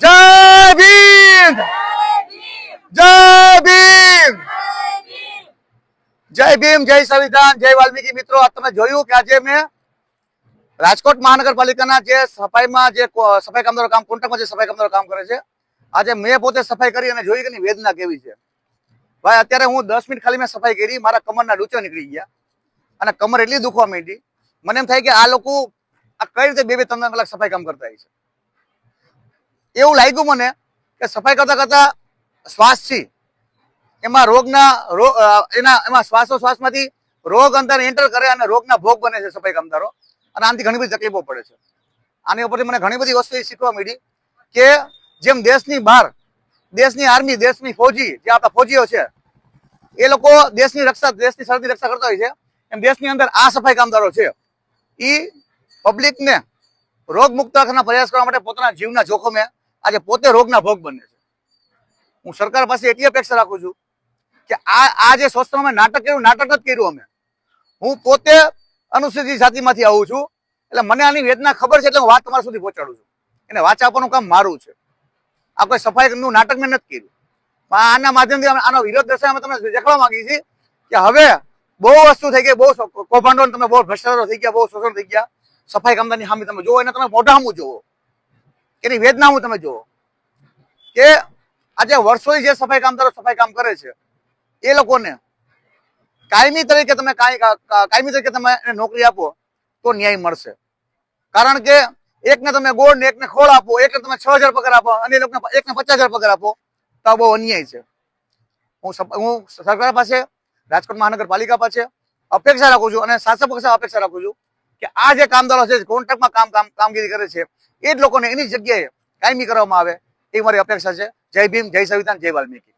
જય ભીમ! જય ભીમ! જય ભીમ, જય સંવિધાન, જય વાલ્મીકી. મિત્રો તમે જોયું કે આજે મેં રાજકોટ મહાનગરપાલિકાના જે સફાઈમાં જે સફાઈ કામદારો કામ કોન્ટ્રાક્ટમાં જે સફાઈ કામદારો કામ કરે છે, આજે મેં પોતે સફાઈ કરી અને જોઈ કે વેદના કેવી છે. ભાઈ, અત્યારે હું દસ મિનિટ ખાલી મેં સફાઈ કરી, મારા કમરના ડૂચો નીકળી ગયા અને કમર એટલી દુખવા માંડી મને એમ થાય કે આ લોકો આ કઈ રીતે બે બે ત્રણ ત્રણ કલાક સફાઈ કામ કરતા હોય છે. એવું લાગ્યું મને કે સફાઈ કરતા કરતા શ્વાસ છે એમાં રોગના રોગ એના, એમાં શ્વાસોશ્વાસમાંથી રોગ અંદર એન્ટર કરે અને રોગના ભોગ બને છે સફાઈ કામદારો. અને આનાથી ઘણી બધી તકલીફો પડે છે. આની ઉપરથી મને ઘણી બધી વસ્તુ એ શીખવા મળી કે જેમ દેશની બહાર, દેશની આર્મી, દેશની ફૌજી, જે આપણા ફોજીઓ છે, એ લોકો દેશની રક્ષા, દેશની સરહદની રક્ષા કરતા હોય છે. એમ દેશની અંદર આ સફાઈ કામદારો છે. એ પબ્લિકને રોગ મુક્ત રાખવાના પ્રયાસ કરવા માટે પોતાના જીવના જોખમે આજે પોતે રોગના ભોગ બને છે. હું સરકાર પાસે એટલી અપેક્ષા રાખું છું કે આ આ જે સ્વસ્થમાં અમે નાટક કર્યું, નાટક જ કર્યું અમે. હું પોતે અનુસૂચિત જાતિમાંથી આવું છું, એટલે મને આની વેદના ખબર છે એટલે હું વાત તમારા સુધી પહોંચાડું છું. એને વાંચા આપવાનું કામ મારું છે. આ કોઈ સફાઈનું નાટક મેં નથી કર્યું. આના માધ્યમથી આનો વિરોધ દર્શાવી તમને દેખાડવા માંગીએ છીએ કે હવે બહુ વસ્તુ થઈ ગઈ, બહુ કૌભાંડો તમે બહુ ભ્રષ્ટાચારો થઈ ગયા, બહુ શોષણ થઈ ગયા. સફાઈ કામદારની સામે તમે જોવો એને તમે મોઢા સામું જોવો એની વેદનામું તમે જોવો કે આજે વર્ષોથી જે સફાઈ કામદારો સફાઈ કામ કરે છે, એ લોકોને કાયમી તરીકે તમે કાયમી તરીકે તમે એને નોકરી આપો, તો ન્યાય મળશે. કારણ કે એકને તમે ગોળ ને એકને ખોળ આપો, એકને તમે છ હજાર પગાર આપો અને એ લોકોને એકને પચાસ હજાર પગાર આપો, તો બહુ અન્યાય છે. હું હું સરકાર પાસે રાજકોટ મહાનગરપાલિકા પાસે અપેક્ષા રાખું છું અને શાસક પક્ષે અપેક્ષા રાખું છું કે આ જે કામદારો છે કોન્ટ્રાક્ટમાં કામ કામ, કામગીરી કરે છે, એ જ લોકોને એની જગ્યાએ કાયમી કરવામાં આવે, એ મારી અપેક્ષા છે. જય ભીમ, જય સંવિધાન, જય વાલ્મીકી.